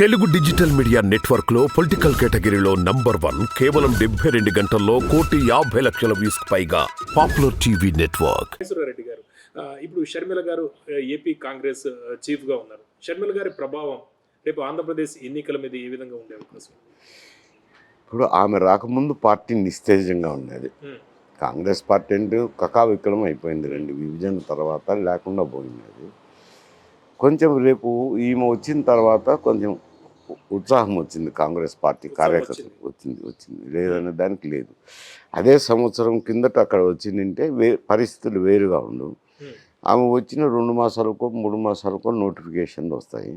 Telugu digital media నెట్వర్క్లో political కేటగిరీలో number one కేవలం డెబ్బై రెండు గంటల్లో కోటి యాభై లక్షల వ్యూస్ పైగా పాపులర్ టీవీ నెట్వర్క్. రెడ్డి గారు ఇప్పుడు షర్మిల గారు ఏపీ కాంగ్రెస్ చీఫ్గా ఉన్నారు. షర్మిల గారి ప్రభావం రేపు ఆంధ్రప్రదేశ్ ఎన్నికల మీద ఏ విధంగా ఉండే అవకాశం? ఇప్పుడు ఆమె రాకముందు పార్టీ నిస్తేజంగా ఉండేది. కాంగ్రెస్ పార్టీ అంటే కకావికలం అయిపోయింది రెండు విభజన తర్వాత లేకుండా పోయింది కొంచెం రేపు ఈమె వచ్చిన తర్వాత కొంచెం ఉత్సాహం వచ్చింది కాంగ్రెస్ పార్టీ కార్యకర్త వచ్చింది. వచ్చింది లేదనే దానికి లేదు. అదే సంవత్సరం కిందట అక్కడ వచ్చిందంటే వే పరిస్థితులు వేరుగా ఉండు. ఉమ్, ఆమె వచ్చిన రెండు మాసాలకో మూడు మాసాలకో నోటిఫికేషన్లు వస్తాయి.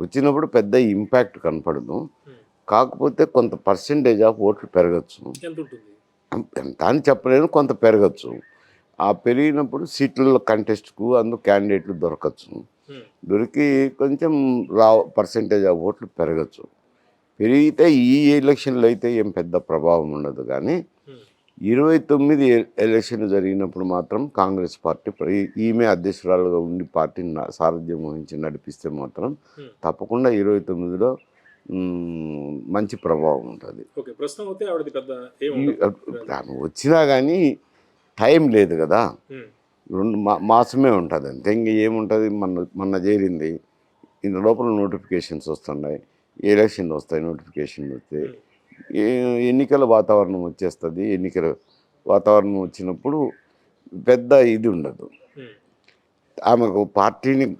వచ్చినప్పుడు పెద్ద ఇంపాక్ట్ కనపడదు. కాకపోతే కొంత పర్సంటేజ్ ఆఫ్ ఓట్లు పెరగచ్చు. ఎంత అని చెప్పలేను కొంత పెరగచ్చు. ఆ పెరిగినప్పుడు సీట్లలో కంటెస్ట్కు అందు క్యాండిడేట్లు దొరకచ్చు. దొరికి కొంచెం రా పర్సంటేజ్ ఆఫ్ ఓట్లు పెరగచ్చు. పెరిగితే ఈ ఎలక్షన్లో అయితే ఏం పెద్ద ప్రభావం ఉండదు కానీ ఇరవై తొమ్మిది ఎలక్షన్ జరిగినప్పుడు మాత్రం కాంగ్రెస్ పార్టీ ఈమె అధ్యక్షురాలుగా ఉండి పార్టీని సారథ్యం వహించి నడిపిస్తే మాత్రం. తప్పకుండా ఇరవై తొమ్మిదిలో మంచి ప్రభావం ఉంటుంది. వచ్చినా కానీ టైం లేదు కదా. రెండు మా మాసమే ఉంటుంది అంతే. ఇంక ఏముంటుంది? మొన్న మొన్న చేరింది. ఇంత లోపల నోటిఫికేషన్స్ వస్తున్నాయి. ఎలక్షన్ వస్తాయి నోటిఫికేషన్ వస్తే. ఏ- ఎన్నికల వాతావరణం వచ్చేస్తుంది. ఎన్నికల వాతావరణం వచ్చినప్పుడు పెద్ద ఇది ఉండదు. ఉమ్, ఆమెకు పార్టీని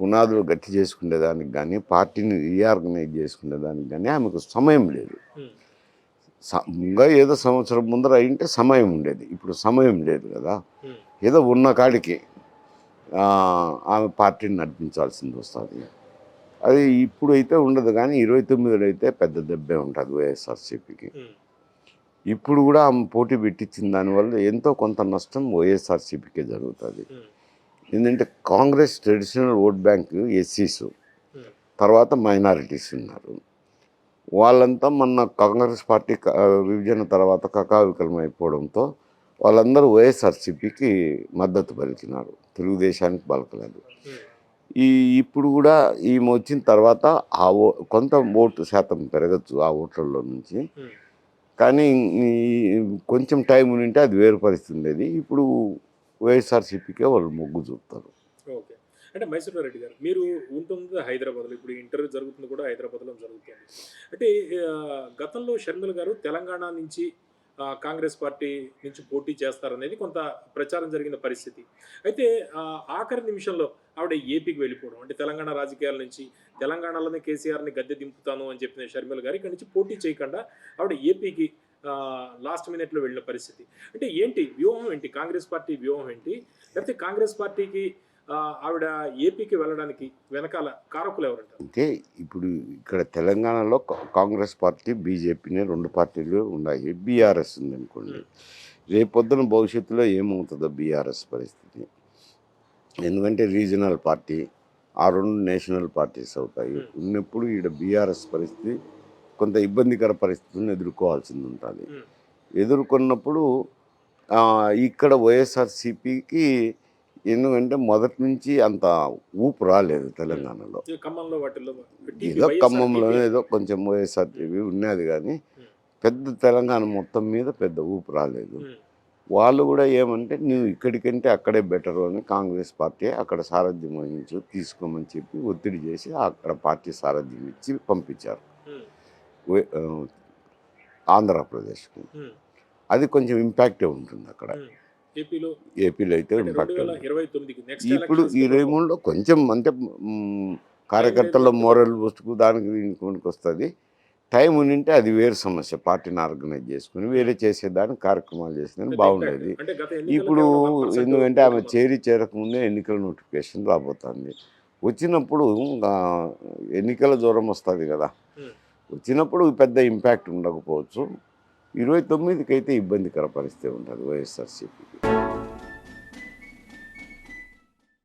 పునాదులు గట్టి చేసుకునేదానికి కానీ పార్టీని రీఆర్గనైజ్ చేసుకునేదానికి కానీ ఆమెకు సమయం లేదు. ఇంకా ఏదో సంవత్సరం ముందర అయింటే సమయం ఉండేది. ఇప్పుడు సమయం లేదు కదా. ఏదో ఉన్న కాడికి ఆమె పార్టీని నడిపించాల్సింది వస్తుంది. అది ఇప్పుడు అయితే ఉండదు కానీ ఇరవై తొమ్మిదిలో అయితే పెద్ద దెబ్బే ఉంటుంది వైఎస్ఆర్సీపీకి. ఇప్పుడు కూడా ఆమె పోటీ పెట్టించిన దానివల్ల ఎంతో కొంత నష్టం వైఎస్ఆర్సీపీకే జరుగుతుంది. ఎందుకంటే కాంగ్రెస్ ట్రెడిషనల్ ఓట్ బ్యాంక్ ఎస్సీస్ తర్వాత మైనారిటీస్ ఉన్నారు. వాళ్ళంతా మొన్న కాంగ్రెస్ పార్టీ విభజన తర్వాత కకావికలం అయిపోవడంతో వాళ్ళందరూ వైఎస్ఆర్సీపీకి మద్దతు పలికినారు. తెలుగుదేశానికి పలకలేదు. ఈ ఇప్పుడు కూడా ఈమె వచ్చిన తర్వాత ఆ ఓ కొంత ఓటు శాతం పెరగచ్చు ఆ ఓట్లలో నుంచి. కానీ కొంచెం టైం ఉంటే అది వేరు పరిస్థితి ఉండేది. ఇప్పుడు వైఎస్ఆర్సీపీకే వాళ్ళు మొగ్గు చూపుతారు. ఓకే. అంటే మైసూర్ రెడ్డి గారు మీరు ఉంటుంది హైదరాబాద్లో? ఇప్పుడు ఇంటర్వ్యూ జరుగుతుంది కూడా హైదరాబాద్లో జరుగుతుంది. అంటే గతంలో షర్మిల గారు తెలంగాణ నుంచి కాంగ్రెస్ పార్టీ నుంచి పోటీ చేస్తారనేది కొంత ప్రచారం జరిగిన పరిస్థితి. అయితే ఆఖరి నిమిషంలో ఆవిడ ఏపీకి వెళ్ళిపోవడం అంటే తెలంగాణ రాజకీయాల నుంచి తెలంగాణలోనే కేసీఆర్ని గద్దె దింపుతాను అని చెప్పిన షర్మిల గారు ఇక్కడి నుంచి పోటీ చేయకుండా ఆవిడ ఏపీకి లాస్ట్ మినిట్లో వెళ్ళిన పరిస్థితి. అంటే ఏంటి వ్యూహం ఏంటి? కాంగ్రెస్ పార్టీ వ్యూహం ఏంటి? లేకపోతే కాంగ్రెస్ పార్టీకి ఆవిడ ఏపీకి వెళ్ళడానికి వెనకాల కారకులు ఎవరంటారు? అంటే ఇప్పుడు ఇక్కడ తెలంగాణలో కాంగ్రెస్ పార్టీ బీజేపీని రెండు పార్టీలు ఉన్నాయి. బీఆర్ఎస్ ఉంది అనుకోండి రేపొద్దున భవిష్యత్తులో ఏమవుతుందో బీఆర్ఎస్ పరిస్థితి. ఎందుకంటే రీజనల్ పార్టీ ఆ రెండు నేషనల్ పార్టీస్ అవుతాయి. ఉన్నప్పుడు ఈడ బీఆర్ఎస్ పరిస్థితి కొంత ఇబ్బందికర పరిస్థితులను ఎదుర్కోవాల్సింది ఉంటుంది. ఎదుర్కొన్నప్పుడు ఇక్కడ వైఎస్ఆర్సీపీకి ఎందుకంటే మొదటి నుంచి అంత ఊపు రాలేదు తెలంగాణలో. ఏదో వైఎస్ఆర్ ఖమ్మంలోనే. ఏదో కొంచెం వైఎస్ఆర్టీవీ ఉన్నది కానీ. పెద్ద తెలంగాణ మొత్తం మీద పెద్ద ఊపు రాలేదు. వాళ్ళు కూడా ఏమంటే నువ్వు ఇక్కడికంటే అక్కడే బెటర్ అని కాంగ్రెస్ పార్టీ అక్కడ సారథ్యం వహించు తీసుకోమని చెప్పి ఒత్తిడి చేసి అక్కడ పార్టీ సారథ్యం ఇచ్చి పంపించారు. ఆంధ్రప్రదేశ్కు. అది కొంచెం ఇంపాక్టే ఉంటుంది అక్కడ. ఏపీలో? ఏపీలో అయితే ఇంపాక్ట్ ఇప్పుడు ఇరవై మూడులో కొంచెం అంటే కార్యకర్తల మోరల్ బూస్ట్కు దానికి దీనికి వస్తుంది. టైం ఉండింటే అది వేరే సమస్య. పార్టీని ఆర్గనైజ్ చేసుకుని వేరే చేసేదానికి కార్యక్రమాలు చేసేదానికి బాగుండేది. ఇప్పుడు కేవలం 1% ఎందుకంటే ఆమె చేరి చేరకముందే ఎన్నికల నోటిఫికేషన్ రాబోతుంది. వచ్చినప్పుడు ఎన్నికల దూరం వస్తుంది కదా. వచ్చినప్పుడు పెద్ద ఇంపాక్ట్ ఉండకపోవచ్చు. ఇరవై తొమ్మిదికి అయితే ఇబ్బందికర పరిస్థితి ఉంటుంది వైఎస్ఆర్సీపీకి.